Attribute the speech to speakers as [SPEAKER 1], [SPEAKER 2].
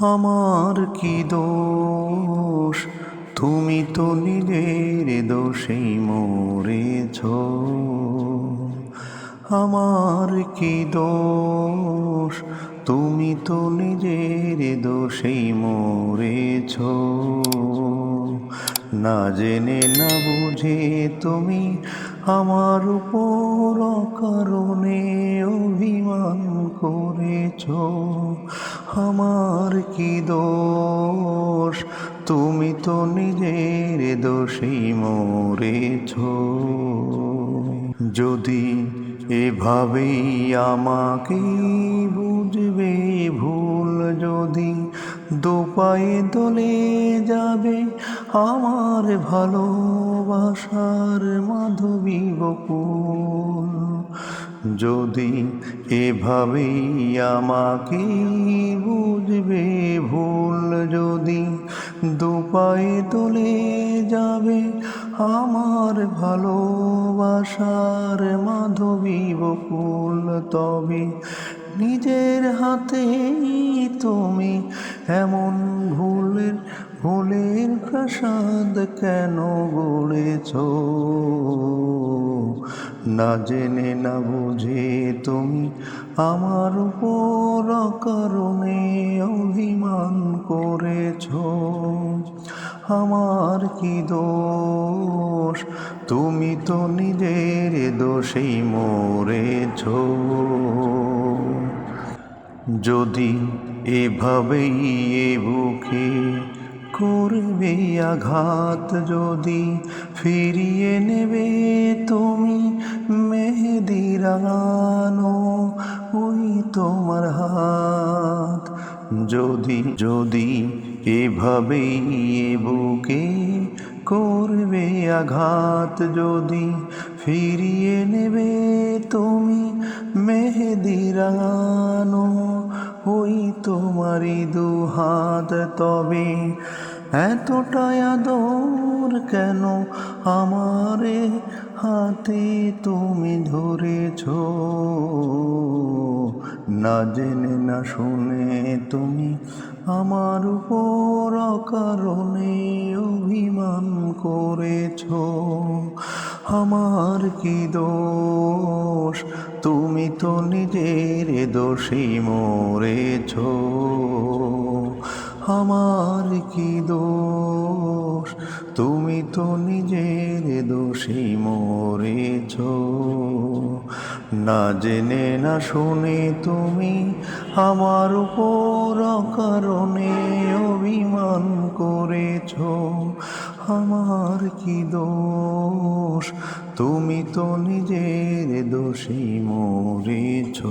[SPEAKER 1] আমার কি দোষ? তুমি তো নিজের দোষেই মরেছ। আমার কি দোষ? তুমি তো নিজের দোষেই মরেছ। না জেনে, না বুঝে তুমি আমার উপর কারণে অভিমান করেছ। আমার কি দোষ? তুমি তো নিজের দোষী মরেছ। যদি এভাবেই আমাকে বুঝবে ভুল, যদি দোপায়ে দলে যাবে আমার ভালোবাসার মাধবী বকুল। যদি এভাবেই আমাকে বুঝবে ভুল, যদি দুপায়ে তোলে যাবে আমার ভালোবাসার মাধবী বকুল, তবে নিজের হাতেই তুমি এমন ভুলের ভুলের প্রসাদ কেন গড়েছ? না জেনে, না বুঝে তুমি আমার উপর কারণে অভিমান করেছ। আমার কি দোষ? তুমি তো নিজের দোষেই মরেছ। যদি এভাবেই এ বুকে করবে আঘাত, যদি ফিরিয়ে নেবে তুমি মেহেদি রাগানো ওই তোমার হাত। যদি যদি এভাবেই এ বুকে করবে আঘাত যদি ফিরিয়ে নেবে তুমি মেহেদি রাগানো ওই তোমারই দু হাত। তবে এতটাই আদর কেন আমারে হাতে তুমি ধরেছ? না জেনে, না শুনে তুমি আমার উপর কারণে অভিমান করেছ। আমার কি দোষ? তুমি তো নিজের দোষী মরেছ। আমার কি দোষ? তুমি তো নিজের দোষী মরেছ। না জেনে, না শুনে তুমি আমার উপর কারণে অভিমান করেছ। আমার কি দোষ? তুমি তো নিজের দোষী মরেছ।